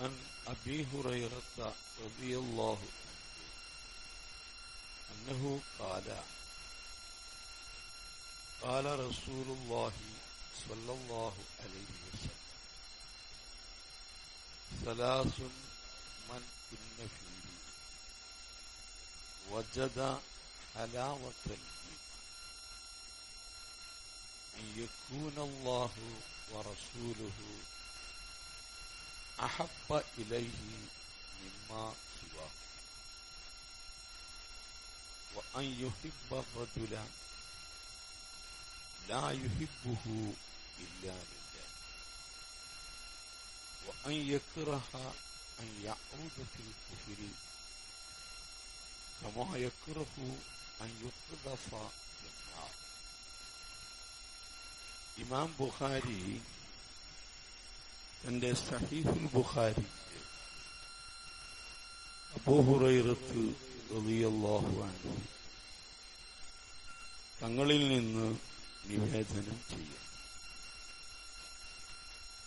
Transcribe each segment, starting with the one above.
عن أبي هريرة رضي الله أنه قال قال رسول الله صلى الله عليه وسلم ثلاث من كن فيه وجد حلاوة أن يكون الله ورسوله أحب إليه مما سواه. وأن يحب الرجل لا يحبه إلا لله. وأن يكره أن يعود في الكفر كما يكره أن يقذف في النار. إمام بخاري തന്റെ സഹീഫുൽ ബുഖാരി അബൂഹുറൈറത്ത് തങ്ങളിൽ നിന്ന് നിവേദനം ചെയ്യാം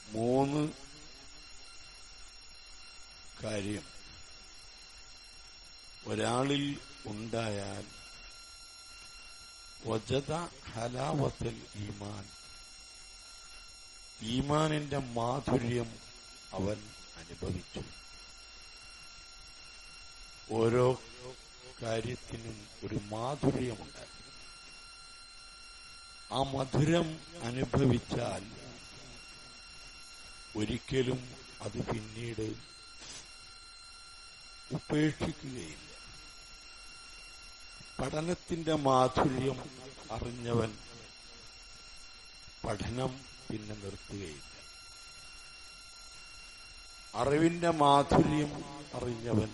മൂന്ന് കാര്യം. ഒരാളിൽ ഉണ്ടായാൽ വജത ഹലാവത്തൽ ഈമാൻ. ഈമാനിന്റെ മാധുര്യം അവൻ അനുഭവിച്ചു. ഓരോ കാര്യത്തിനും ഒരു മാധുര്യമുണ്ട് ആ മധുരം അനുഭവിച്ചാൽ ഒരിക്കലും അത് പിന്നീട് ഉപേക്ഷിക്കുകയില്ല. പഠനത്തിന്റെ മാധുര്യം അറിഞ്ഞവൻ പഠനം പിന്നെ നിർത്തുകയില്ല. അറിവിന്റെ മാധുര്യം അറിഞ്ഞവൻ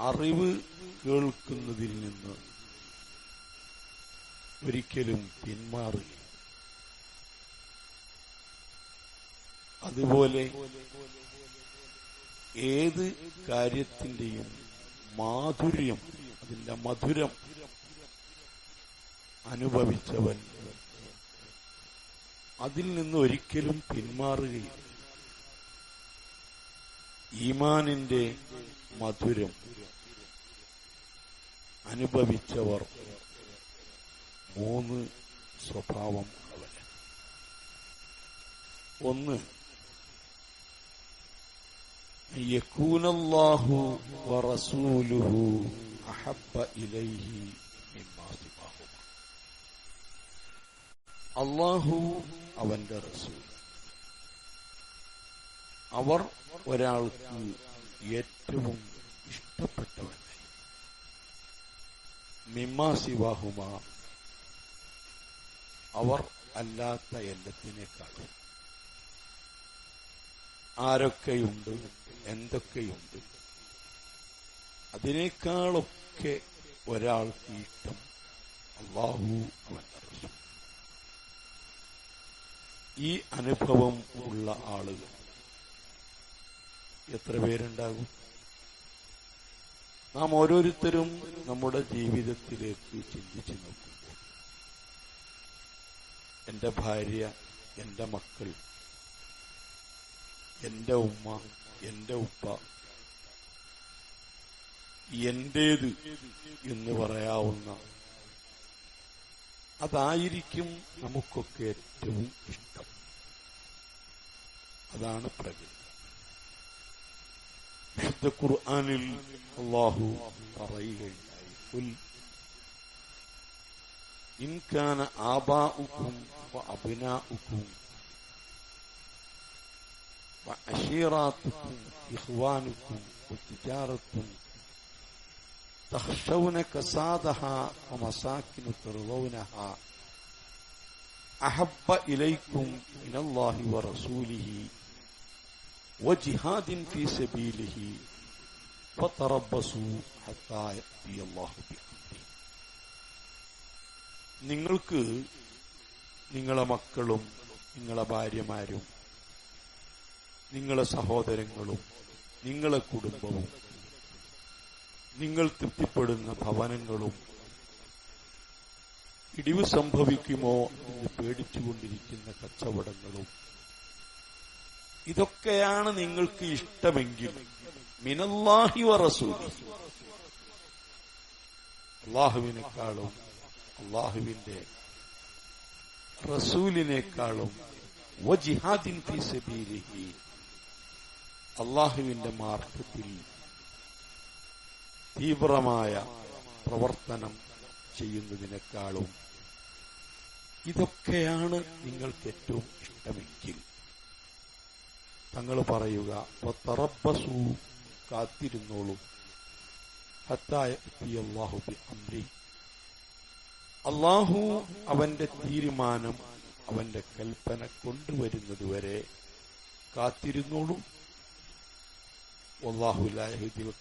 അറിവ് കേൾക്കുന്നതിൽ നിന്ന് ഒരിക്കലും പിന്മാറുകയില്ല അതുപോലെ ഏത് കാര്യത്തിന്റെയും മാധുര്യം അതിന്റെ മധുരം അനുഭവിച്ചവൻ അതിൽ നിന്ന് ഒരിക്കലും പിന്മാറുകയില്ല. ഈമാനിന്റെ മധുരം അനുഭവിച്ചവർ മൂന്ന് സ്വഭാവം ഉള്ളവർ ഒന്ന് യക്കൂനല്ലാഹു വറസൂലുഹു അഹബ്ബ ഇലൈഹി അള്ളാഹു അവന്റെ റസൂൽ. അവർ ഒരാൾക്ക് ഏറ്റവും ഇഷ്ടപ്പെട്ടവനായി. മിമ്മാ സിവാഹുമ. അവർ അല്ലാത്ത എല്ലാത്തിനേക്കാളും. ആരൊക്കെയുണ്ട്? എന്തൊക്കെയുണ്ട്? അതിനേക്കാളൊക്കെ ഒരാൾക്ക് ഇഷ്ടം അള്ളാഹു അവന്റെ ഈ അനുഭവം ഉള്ള ആളുകൾ. എത്ര പേരുണ്ടാകും? നാം ഓരോരുത്തരും നമ്മുടെ ജീവിതത്തിലേക്ക് ചിന്തിച്ചു നോക്കുമ്പോൾ എന്റെ ഭാര്യ എന്റെ മക്കൾ എന്റെ ഉമ്മ എന്റെ ഉപ്പ എന്റേത് എന്ന് പറയാവുന്ന അതായിരിക്കും നമുക്കൊക്കെ ഏറ്റവും ഇഷ്ടം അതാണ് പ്രകൃതി വിശുദ്ധ ഖുർആാനിൽ അള്ളാഹു പറയുകയുണ്ടായി കുൽ ഇൻകാന ആബാഉക്കും അഭിനാഉക്കും وعشيراتكم إخوانكم وتجارة تخشون كسادها ومساكن ترضونها أحب إليكم من الله ورسوله وجهاد في سبيله فتربصوا حتى يأتي الله بأمره നിങ്ങൾക്ക് നിങ്ങളെ മക്കളും നിങ്ങളെ ഭാര്യമാരും നിങ്ങളെ സഹോദരങ്ങളും നിങ്ങളെ കുടുംബവും നിങ്ങൾ തൃപ്തിപ്പെടുന്ന ഭവനങ്ങളും ഇടിവ് സംഭവിക്കുമോ എന്ന് പേടിച്ചുകൊണ്ടിരിക്കുന്ന കച്ചവടങ്ങളും. ഇതൊക്കെയാണ് നിങ്ങൾക്ക് ഇഷ്ടമെങ്കിൽ മിനല്ലാഹി വറസൂലി അള്ളാഹുവിനേക്കാളും അള്ളാഹുവിന്റെ റസൂലിനേക്കാളും വജിഹാദിൻ ഫീ സബീലിഹി. അള്ളാഹുവിന്റെ മാർഗത്തിൽ തീവ്രമായ പ്രവർത്തനം ചെയ്യുന്നതിനേക്കാളും ഇതൊക്കെയാണ് നിങ്ങൾക്ക് ഏറ്റവും ഇഷ്ടമെങ്കിൽ. തങ്ങൾ പറയുക തറബസു കാത്തിരുന്നോളൂ. അള്ളാഹു അവന്റെ തീരുമാനം അവന്റെ കൽപ്പന കൊണ്ടുവരുന്നതുവരെ കാത്തിരുന്നോളൂ.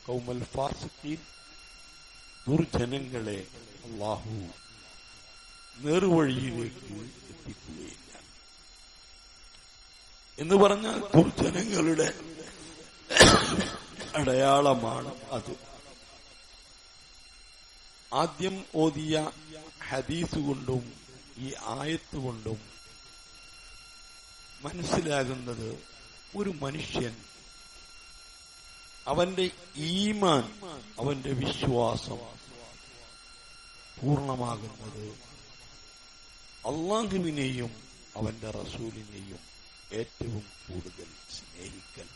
കൗമൽ ഫാസിഖീൻ. ദുർജനങ്ങളെ അള്ളാഹു നേർവഴിയിലേക്ക് എത്തിക്കുകയില്ല. എന്ന് പറഞ്ഞാൽ ദുർജനങ്ങളുടെ അടയാളമാണ് അത്. ആദ്യം ഓതിയ ഹദീസ് കൊണ്ടും ഈ ആയത്ത് കൊണ്ടും മനസ്സിലാകുന്നത് ഒരു മനുഷ്യൻ അവന്റെ ഈമാൻ അവന്റെ വിശ്വാസം പൂർണമാകുന്നത് അള്ളാഹുവിനെയും അവന്റെ റസൂലിനെയും ഏറ്റവും കൂടുതൽ സ്നേഹിക്കൽ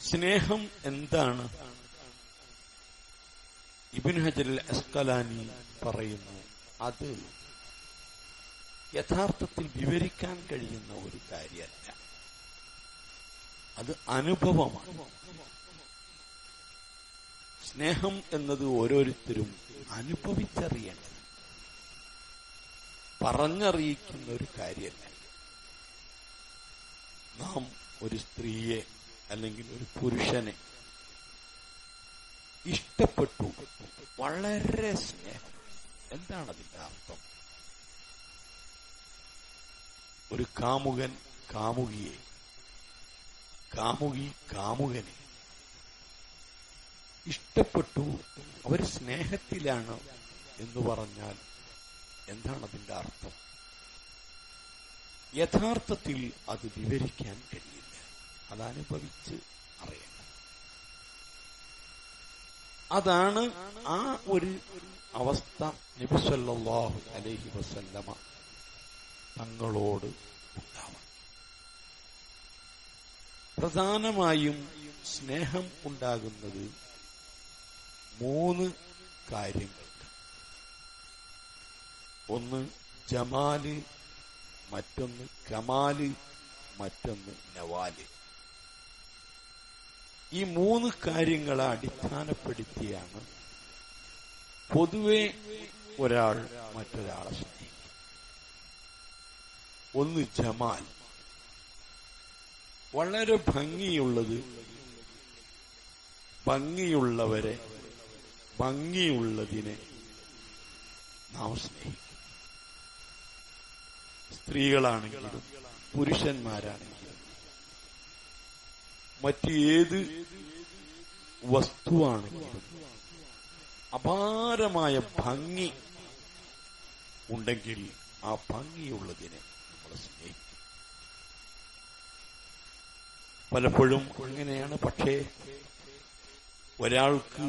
സ്നേഹം എന്താണ്? ഇബിൻ ഹജറിൽ അസ്കലാനി പറയുന്നു അത് യഥാർത്ഥത്തിൽ വിവരിക്കാൻ കഴിയുന്ന ഒരു കാര്യമല്ല. അത് അനുഭവമാണ്. സ്നേഹം എന്നത് ഓരോരുത്തരും അനുഭവിച്ചറിയേണ്ടത്. പറഞ്ഞറിയിക്കുന്ന ഒരു കാര്യമല്ല. നാം ഒരു സ്ത്രീയെ അല്ലെങ്കിൽ ഒരു പുരുഷനെ ഇഷ്ടപ്പെട്ടു. വളരെ സ്നേഹം. എന്താണ് അതിന്റെ അർത്ഥം? ഒരു കാമുകൻ കാമുകിയെ കാമുകി കാമുകനെ. ഇഷ്ടപ്പെട്ടു. അവർ സ്നേഹത്തിലാണ് എന്ന് പറഞ്ഞാൽ എന്താണ് അതിന്റെ അർത്ഥം? യഥാർത്ഥത്തിൽ അത് വിവരിക്കാൻ കഴിയില്ല. അതനുഭവിച്ച് അറിയണം. അതാണ് ആ ഒരു അവസ്ഥ നബിസല്ലാഹു അലഹി വസല്ലമ തങ്ങളോട് ഉണ്ടാവണം പ്രധാനമായും സ്നേഹം ഉണ്ടാകുന്നത് മൂന്ന് കാര്യങ്ങൾക്ക് ഒന്ന് ജമാൽ മറ്റൊന്ന് കമാൽ മറ്റൊന്ന് നവാൽ. ഈ മൂന്ന് കാര്യങ്ങളെ അടിസ്ഥാനപ്പെടുത്തിയാണ് പൊതുവെ ഒരാൾ മറ്റൊരാളെ സ്നേഹിക്കും ഒന്ന് ജമാൽ വളരെ ഭംഗിയുള്ളത്. ഭംഗിയുള്ളവരെ ഭംഗിയുള്ളതിനെ നാം സ്നേഹിക്കും. സ്ത്രീകളാണെങ്കിലും പുരുഷന്മാരാണെങ്കിലും മറ്റ് ഏത് വസ്തുവാണെങ്കിലും അപാരമായ ഭംഗി ഉണ്ടെങ്കിൽ ആ ഭംഗിയുള്ളതിനെ നമ്മൾ സ്നേഹിക്കും. പലപ്പോഴും അങ്ങനെയാണ് പക്ഷേ ഒരാൾക്ക്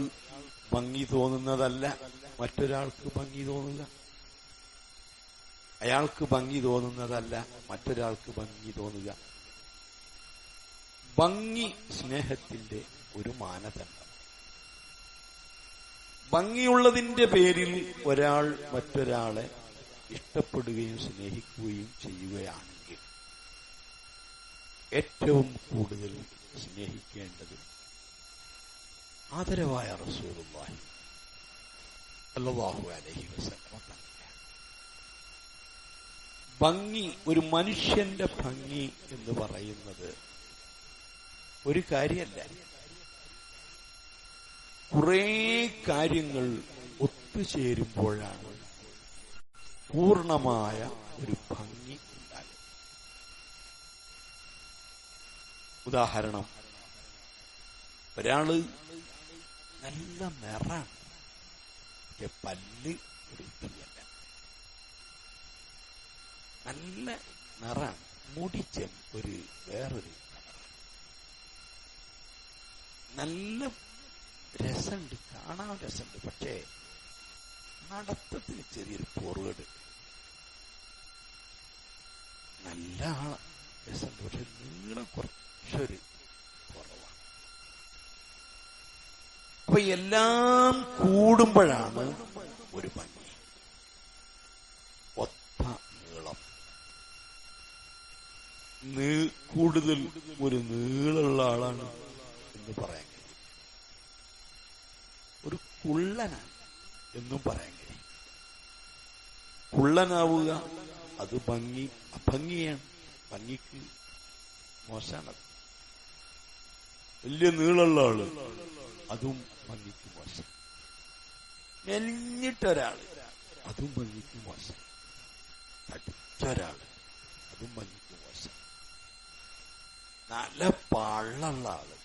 ഭംഗി തോന്നുന്നതല്ല മറ്റൊരാൾക്ക് ഭംഗി തോന്നുക അയാൾക്ക് ഭംഗി തോന്നുന്നതല്ല മറ്റൊരാൾക്ക് ഭംഗി തോന്നുക ഭംഗി സ്നേഹത്തിന്റെ ഒരു മാനദണ്ഡം. ഭംഗിയുള്ളതിന്റെ പേരിൽ ഒരാൾ മറ്റൊരാളെ ഇഷ്ടപ്പെടുകയും സ്നേഹിക്കുകയും ചെയ്യുകയാണെങ്കിൽ ഏറ്റവും കൂടുതൽ സ്നേഹിക്കേണ്ടത് ആദരവായ റസൂലുള്ളാഹി അല്ലാഹു ഭംഗി ഒരു മനുഷ്യന്റെ ഭംഗി എന്ന് പറയുന്നത് ഒരു കാര്യമല്ല. കുറേ കാര്യങ്ങൾ ഒത്തുചേരുമ്പോഴാണ് പൂർണമായ ഒരു ഭംഗി ഉണ്ടാകുന്നത് ഉദാഹരണം. ഒരാൾ നല്ല നിറാണ് പല്ല് വൃത്തിയല്ല നല്ല നിറാണ് മുടിച്ച ഒരു വേറൊരു നല്ല രസമുണ്ട്. കാണാൻ രസമുണ്ട്. പക്ഷേ നടത്തത്തിൽ ചെറിയൊരു പോർവേഡ്. നല്ല രസമുണ്ട്. പക്ഷെ നീളം കുറച്ചൊരു കുറവാണ്. അപ്പൊ എല്ലാം കൂടുമ്പോഴാണ് ഒരു ഭംഗി. ഒത്ത നീളം. കൂടുതൽ ഒരു നീളമുള്ള ആളാണ് എന്ന് പറയാൻ ഒരു കുള്ളനാണ് എന്നും പറയാൻ കഴിയും കുള്ളനാവുക അത് ഭംഗി അഭംഗിയാണ് ഭംഗിക്ക് മോശമാണത് വലിയ നീളമുള്ള ആൾ. അതും ഭംഗിക്ക് മോശം. മെലിഞ്ഞിട്ടൊരാൾ. അതും ഭംഗിക്ക് മോശം. തടിച്ചൊരാൾ. അതും ഭംഗിക്ക് മോശം. നല്ല പള്ളുള്ള ആൾ.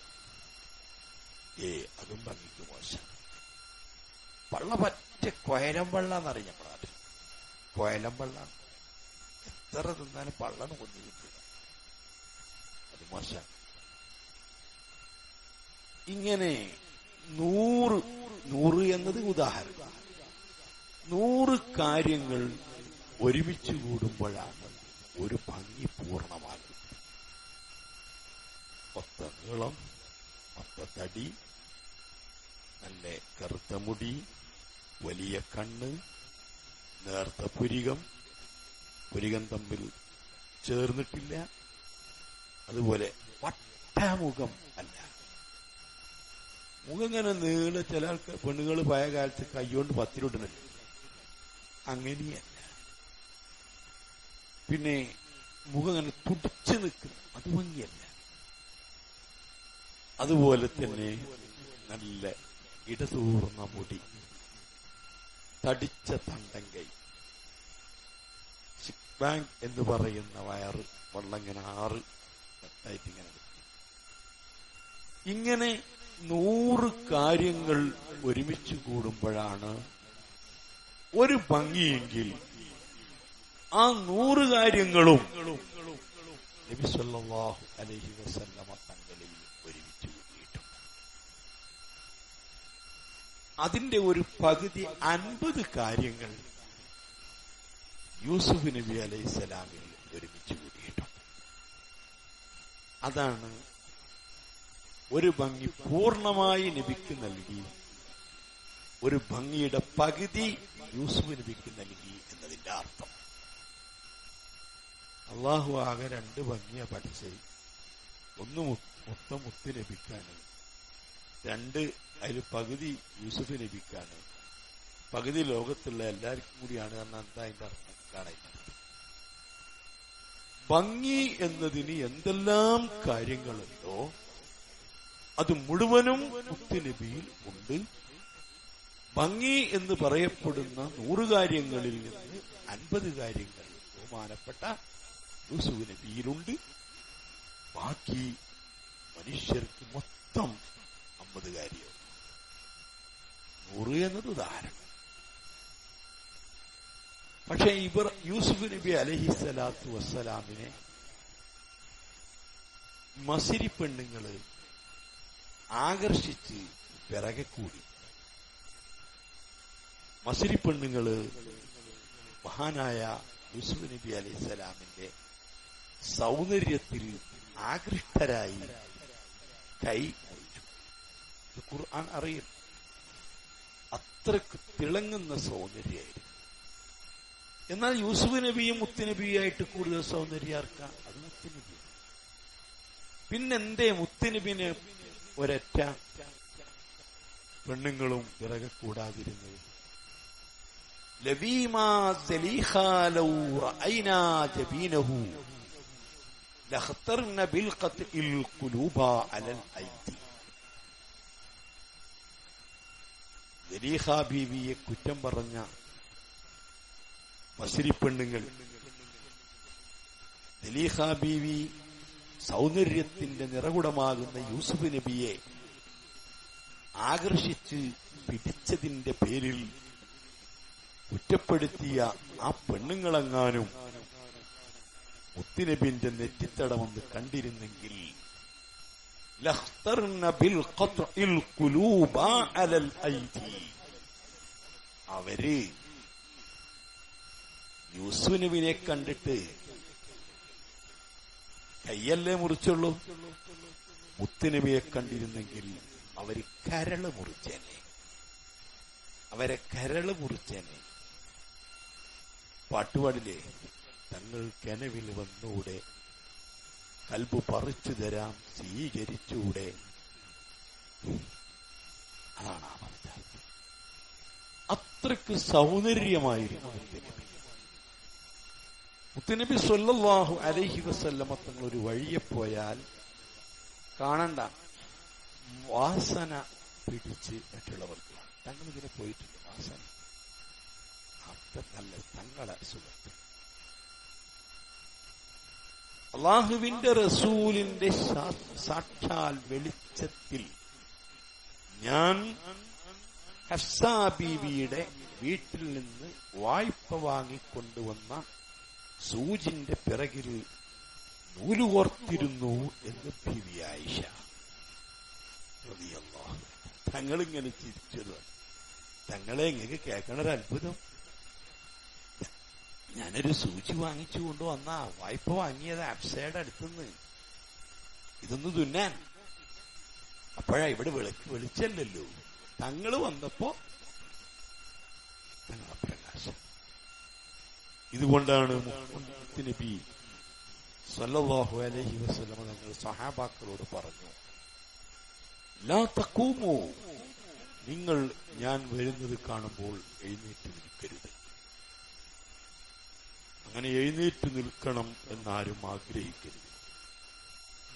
ഏ അതും ഭംഗിക്ക് മോശം. പള്ള പറ്റ കൊയലം വെള്ള എന്നറിയ നമ്മുടെ നാട്ടിൽ കൊയലം വെള്ള എത്ര തിന്നാലും പള്ളന്ന് കൊന്നു കിട്ടില്ല അത് മോശം. ഇങ്ങനെ നൂറ് നൂറ് എന്നത് ഉദാഹരണം. നൂറ് കാര്യങ്ങൾ ഒരുമിച്ച് കൂടുമ്പോഴാണ് ഒരു ഭംഗി പൂർണമാകുന്നത്. ഒത്ത നീളം ഒത്ത തടി നല്ല കറുത്ത മുടി വലിയ കണ്ണ് നേർത്ത പുരികം. പുരികം തമ്മിൽ ചേർന്നിട്ടില്ല. അതുപോലെ വട്ടാമുഖം അല്ല. മുഖം ഇങ്ങനെ നീള ചില പെണ്ണുങ്ങൾ പഴയ കാലത്ത് കൈകൊണ്ട് പത്തിരിട്ടുണ്ടല്ലോ അങ്ങനെയല്ല. പിന്നെ മുഖം അങ്ങനെ തുടിച്ചു നിൽക്കുന്നു. അത് ഭംഗിയല്ല. അതുപോലെ തന്നെ നല്ല ഇടതൂർന്ന മുടി തടിച്ച തണ്ടങ്കൈ സിക് ബാങ്ക് എന്ന് പറയുന്ന വയറ് വള്ളങ്ങനെ ആറ് കട്ടായിട്ട് ഇങ്ങനെ. ഇങ്ങനെ നൂറ് കാര്യങ്ങൾ ഒരുമിച്ച് കൂടുമ്പോഴാണ് ഒരു ഭംഗിയെങ്കിൽ ആ നൂറ് കാര്യങ്ങളും നബി സല്ലല്ലാഹു അലൈഹി വസല്ലമ തങ്ങളിൽ ഒരുമിച്ച് കൂട്ടിയിട്ടുണ്ട്. അതിന്റെ ഒരു പകുതി അൻപത് കാര്യങ്ങൾ യൂസുഫ് നബി അലൈഹി സ്വലാമിൽ ഒരുമിച്ച് കൂടിയിട്ടുണ്ട് അതാണ് ഒരു ഭംഗി പൂർണമായി നബിക്ക് നൽകി. ഒരു ഭംഗിയുടെ പകുതി യൂസുഫ് നബിക്ക് നൽകി എന്നതിന്റെ അർത്ഥം. അള്ളാഹു ആകെ രണ്ട് ഭംഗിയാ പഠിച്ചത്. ഒന്ന് മൊത്തം മുത്ത് ലഭിക്കാണ്. രണ്ട് അതിൽ പകുതി യൂസുഫ് ലഭിക്കാണ്. പകുതി ലോകത്തുള്ള എല്ലാവർക്കും കൂടിയാണ് കാരണം എന്താ അതിന്റെ അർത്ഥം? കാണാൻ ഭംഗി എന്നതിന് എന്തെല്ലാം കാര്യങ്ങളുണ്ടോ അത് മുഴുവനും മുത്തുനബിയിൽ ഉണ്ട്. ഭംഗി എന്ന് പറയപ്പെടുന്ന നൂറ് കാര്യങ്ങളിൽ നിന്ന് അൻപത് കാര്യങ്ങൾ ബഹുമാനപ്പെട്ട യൂസുഫ് ബാക്കി മനുഷ്യർക്ക് മൊത്തം അമ്പത് കാര്യം നൂറ് എന്നത് ഉദാഹരണം. പക്ഷെ ഇവർ യൂസുഫ് നബി അലഹി സ്വലാത്തു വസ്സലാമിനെ മസിരി പെണ്ണുങ്ങൾ ആകർഷിച്ച് പിറകെ കൂടി. മസിരി പെണ്ണുങ്ങൾ മഹാനായ യൂസുഫ് നബി അലൈഹി സ്വലാമിന്റെ സൗന്ദര്യത്തിൽ ആകൃഷ്ടരായി കൈ ഖുർആൻ അറിയും അത്രയ്ക്ക് തിളങ്ങുന്ന സൗന്ദര്യമായിരുന്നു. എന്നാൽ യൂസുഫ് നബിയും മുത്തുനബിയായിട്ട് കൂടുതൽ സൗന്ദര്യാർക്കാം അത് മുത്തുനബിയാണ് പിന്നെന്തേ മുത്തുനബിന് ഒരൊറ്റ പെണ്ണുങ്ങളും സലീഖ ബീവിയെ കുറ്റം പറഞ്ഞ മസിരി പെണ്ണുങ്ങൾ സലീഖ ബീവി സൗന്ദര്യത്തിന്റെ നിറകുടമാകുന്ന യൂസുഫ് നബിയെ ആകർഷിച്ച് പിടിച്ചതിന്റെ പേരിൽ കുറ്റപ്പെടുത്തിയ ആ പെണ്ണുങ്ങളെങ്ങാനും മുത്തിനബിന്റെ നെറ്റിത്തടമെന്ന് കണ്ടിരുന്നെങ്കിൽ അവർ യൂസുനുവിനെ കണ്ടിട്ട് കയ്യല്ലേ മുറിച്ചുള്ളൂ? മുത്തുനബിയെ കണ്ടിരുന്നെങ്കിൽ അവർ കരൾ മുറിച്ചേനെ. അവരെ കരൾ മുറിച്ചേനെ. പാട്ടുപാടിലെ തങ്ങൾ കനവിൽ വന്നൂടെ. കൽബ് പറിച്ചു തരാം സ്വീകരിച്ചൂടെ. അതാണ് ആ അത്രയ്ക്ക് സൗന്ദര്യമായിരുന്നു മുത്തുനബി സൊല്ലാഹു അലൈഹി വസല്ലമ തങ്ങൾ ഒരു വഴിയെ പോയാൽ കാണണ്ട. വാസന പിടിച്ച് മറ്റുള്ളവർക്ക് തങ്ങൾ ഇതിനെ പോയിട്ടുണ്ട് വാസന. അത്ര നല്ല തങ്ങളെ സുഖത്ത് അള്ളാഹുവിന്റെ റസൂലിന്റെ സാക്ഷാൽ വെളിച്ചത്തിൽ ഞാൻ ഹഫ്സ ബീവിയുടെ വീട്ടിൽ നിന്ന് വായ്പ വാങ്ങിക്കൊണ്ടുവന്ന സൂചിന്റെ പിറകിൽ നൂലുകോർത്തിരുന്നു എന്ന് ബിവി ആയിഷ. തങ്ങളിങ്ങനെ ചിരിച്ചത് തങ്ങളെ ഇങ്ങനെ കേൾക്കണൊരു അത്ഭുതം. ഞാനൊരു സൂചി വാങ്ങിച്ചു കൊണ്ടുവന്ന വായ്പ വാങ്ങിയത് അപ്സയുടെ അടുത്തുനിന്ന്. ഇതൊന്ന് തുന്നാൻ. അപ്പോഴാ ഇവിടെ വെളിച്ചല്ലല്ലോ. തങ്ങൾ വന്നപ്പോ തങ്ങളെ പ്രകാശം ഇതുകൊണ്ടാണ് നബി സല്ലല്ലാഹു അലൈഹി വസല്ലം തങ്ങൾ സഹാബാക്കളോട് പറഞ്ഞു ലാ നിങ്ങൾ ഞാൻ വരുന്നത് കാണുമ്പോൾ എഴുന്നേറ്റ് നിൽക്കരുത്. അങ്ങനെ എഴുന്നേറ്റ് നിൽക്കണം എന്നാരും ആഗ്രഹിക്കരുത്.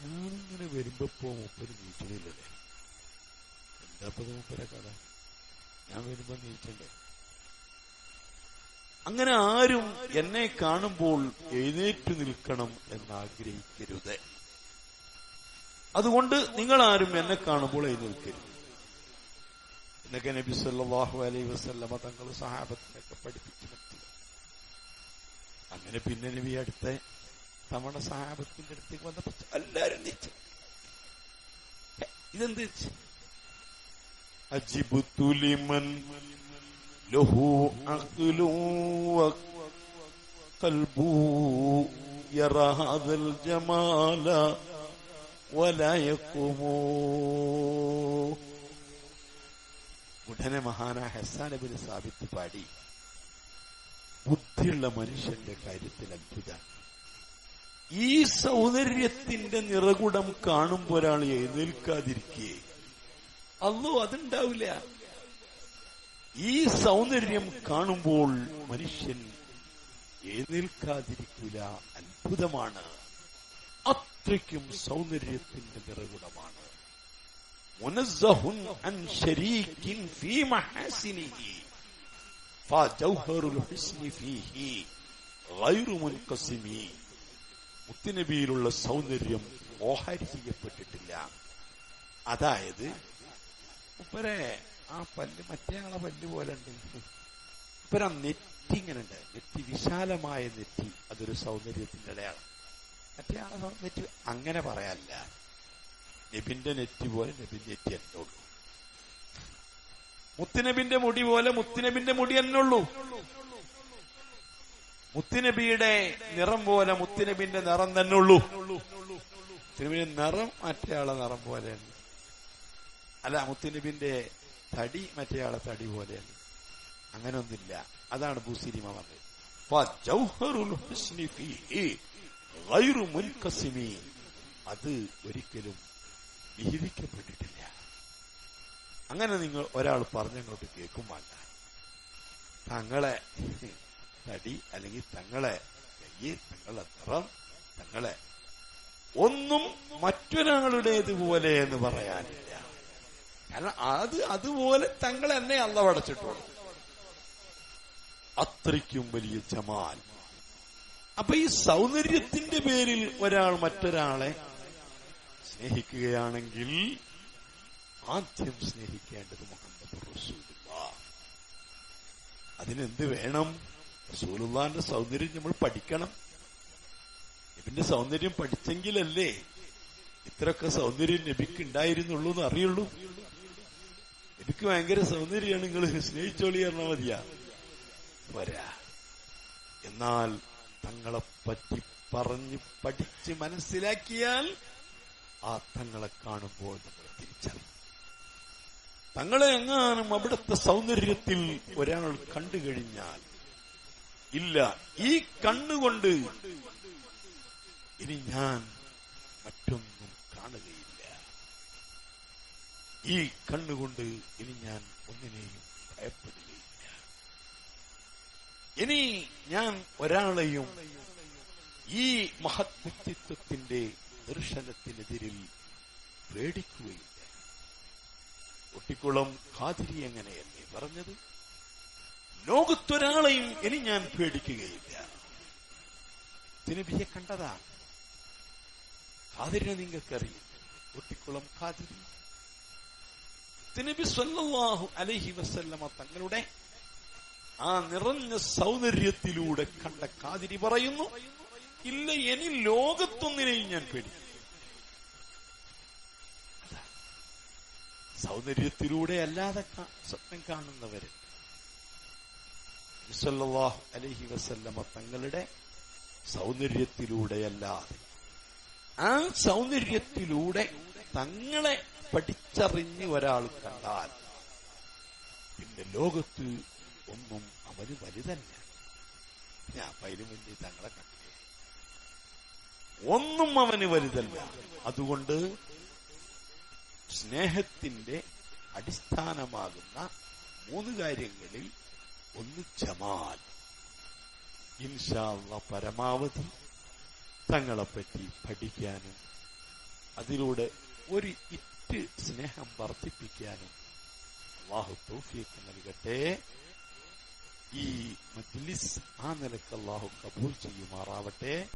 ഞാനിങ്ങനെ വരുമ്പോ മുപ്പര് നീറ്റണില്ലല്ലേ എന്താ മുപ്പര കഥ? ഞാൻ വരുമ്പോ നീച്ചണ്ടേ? അങ്ങനെ ആരും എന്നെ കാണുമ്പോൾ എഴുന്നേറ്റ് നിൽക്കണം എന്നാഗ്രഹിക്കരുത്. അതുകൊണ്ട് നിങ്ങൾ ആരും എന്നെ കാണുമ്പോൾ എഴുന്നേൽക്കരുത്. എന്നൊക്കെ നബി സല്ലാഹു അലൈ വസല്ലമ തങ്ങൾ സഹാബത്തിനൊക്കെ പഠിപ്പിച്ചു അങ്ങനെ പിന്നെ നബി അടുത്ത തവണ സഹാബത്തിന്റെ അടുത്തേക്ക് വന്നപ്പോ എല്ലാരും ഇതെന്ത് അജിബുത്തു ലിമൻ ലഹു അഖ്ലു വഖൽബു യറ ഹാദൽ ജമാല ولا يقوموا ഉടനെ മഹാനായ ഹസാൻ ബിൻ സാബിത്ത് പാടി ബുദ്ധിയുള്ള മനുഷ്യന്റെ കാര്യത്തിൽ അത്ഭുതം ഈ സൗന്ദര്യത്തിന്റെ നിറകുടം കാണുമ്പോൾ ഒരാൾ എഴുന്നേൽക്കാതിരിക്കേ അല്ലോ അതുണ്ടാവില്ല ഈ സൗന്ദര്യം കാണുമ്പോൾ മനുഷ്യൻ എഴുന്നേൽക്കാതിരിക്കില്ല അത്ഭുതമാണ്. അത്രയ്ക്കും സൗന്ദര്യത്തിന്റെ നിറകുടമാണ്. മുത്തിനബിയിലുള്ള സൗന്ദര്യം ഓഹരി ചെയ്യപ്പെട്ടിട്ടില്ല അതായത് ഉപ്പരെ ആ പല്ല് മറ്റേ ആളെ പല്ല് പോലെ ഉണ്ട്. ഉപ്പര നെറ്റി ഇങ്ങനെ ഉണ്ട്. നെറ്റി വിശാലമായ നെറ്റി. അതൊരു സൗന്ദര്യത്തിന്റെ അടയാളം. മറ്റേ ആളെ നെറ്റി അങ്ങനെ പറയാനില്ല നബിന്റെ നെറ്റി പോലെ നബിന്റെ നെറ്റി എന്നുള്ളൂ മുത്തുനബിന്റെ മുടി പോലെ മുത്തുനബിന്റെ മുടി എന്നുള്ളൂ മുത്തുനബിയുടെ നിറം പോലെ മുത്തുനബിന്റെ നിറം തന്നെ ഉള്ളൂ മുത്തുനബിന്റെ നിറം ആളെ നിറം പോലെയാണ് അല്ല മുത്തുനബിന്റെ തടി മറ്റേയാളെ തടി പോലെയല്ല അങ്ങനെ ഒന്നില്ല അതാണ് ഭൂസിരിമ പറഞ്ഞത്. അത് ഒരിക്കലും വിഹിതിക്കപ്പെട്ടിട്ടില്ല അങ്ങനെ നിങ്ങൾ ഒരാൾ പറഞ്ഞങ്ങോട്ട് കേൾക്കും വേണ്ട. തങ്ങളെ തടി അല്ലെങ്കിൽ തങ്ങളെ കയ്യ് തങ്ങളെ നിറം തങ്ങളെ ഒന്നും മറ്റൊരാളുടേതുപോലെ എന്ന് പറയാനില്ല. കാരണം അത് അതുപോലെ തങ്ങൾ എന്നെ അല്ല പടച്ചിട്ടുള്ളൂ അത്രയ്ക്കും വലിയ ജമാൽ. അപ്പൊ ഈ സൗന്ദര്യത്തിന്റെ പേരിൽ ഒരാൾ മറ്റൊരാളെ സ്നേഹിക്കുകയാണെങ്കിൽ ആദ്യം സ്നേഹിക്കേണ്ടത് മുഹമ്മദ് അതിനെന്ത് വേണം? റസൂലുള്ളാന്റെ സൗന്ദര്യം നമ്മൾ പഠിക്കണം. നബിന്റെ സൗന്ദര്യം പഠിച്ചെങ്കിലല്ലേ ഇത്രയൊക്കെ സൗന്ദര്യം നബിക്ക് എന്ന് അറിയുള്ളൂ. എനിക്ക് ഭയങ്കര സൗന്ദര്യമാണ് നിങ്ങൾ സ്നേഹിച്ചോളി പറഞ്ഞാൽ മതിയാ. വരാ എന്നാൽ തങ്ങളെ പറ്റി പറഞ്ഞ് പഠിച്ച് മനസ്സിലാക്കിയാൽ ആ തങ്ങളെ കാണുമ്പോൾ നമ്മൾ തിരിച്ചറിയും. തങ്ങളെ എങ്ങാനും അവിടുത്തെ സൗന്ദര്യത്തിൽ ഒരാൾ കണ്ടു കഴിഞ്ഞാൽ ഇല്ല ഈ കണ്ണുകൊണ്ട് ഇനി ഞാൻ മറ്റൊന്നും ഈ കണ്ണുകൊണ്ട് ഇനി ഞാൻ ഒന്നിനെയും ഭയപ്പെടുകയില്ല. ഇനി ഞാൻ ഒരാളെയും ഈ മഹത് വ്യക്തിത്വത്തിന്റെ ദർശനത്തിനെതിരിൽ പേടിക്കുകയില്ല. കുട്ടിക്കുളം ഖാതിരി എങ്ങനെയല്ലേ പറഞ്ഞത്? ലോകത്തൊരാളെയും ഇനി ഞാൻ പേടിക്കുകയില്ല. തിനബിയെ കണ്ടതാണ് ഖാതിരിനെ നിങ്ങൾക്കറിയില്ല കുട്ടിക്കുളം ഖാതിരി തിനബി സ്വല്ലാഹു അലഹി വസല്ലമ തങ്ങളുടെ ആ നിറഞ്ഞ സൗന്ദര്യത്തിലൂടെ കണ്ട കാതിരി പറയുന്നു ഇല്ല എനി ലോകത്തൊന്നിനെയും ഞാൻ പേടിക്കും സൗന്ദര്യത്തിലൂടെ അല്ലാതെ സ്വപ്നം കാണുന്നവര് സല്ലല്ലാഹു അലഹി വസല്ലമ തങ്ങളുടെ സൗന്ദര്യത്തിലൂടെയല്ലാതെ ആ സൗന്ദര്യത്തിലൂടെ തങ്ങളെ പഠിച്ചറിഞ്ഞ് ഒരാൾ കണ്ടാൽ പിന്നെ ലോകത്ത് ഒന്നും അവന് വലുതല്ല. ഞാൻ പൈലും വേണ്ടി തങ്ങളെ കണ്ടില്ലേ? ഒന്നും അവന് വലുതല്ല. അതുകൊണ്ട് സ്നേഹത്തിന്റെ അടിസ്ഥാനമാകുന്ന മൂന്ന് കാര്യങ്ങളിൽ ഒന്ന് ജമാൽ. ഇൻഷാള്ള പരമാവധി തങ്ങളെപ്പറ്റി പഠിക്കാനും അതിലൂടെ ഒരു ഇറ്റ് സ്നേഹം വർദ്ധിപ്പിക്കാനും അള്ളാഹു തൗഫീഖ് നൽകട്ടെ. ഈ മജ്ലിസ് ആ നിലയ്ക്ക് അള്ളാഹു കബൂൽ ചെയ്യുമാറാവട്ടെ.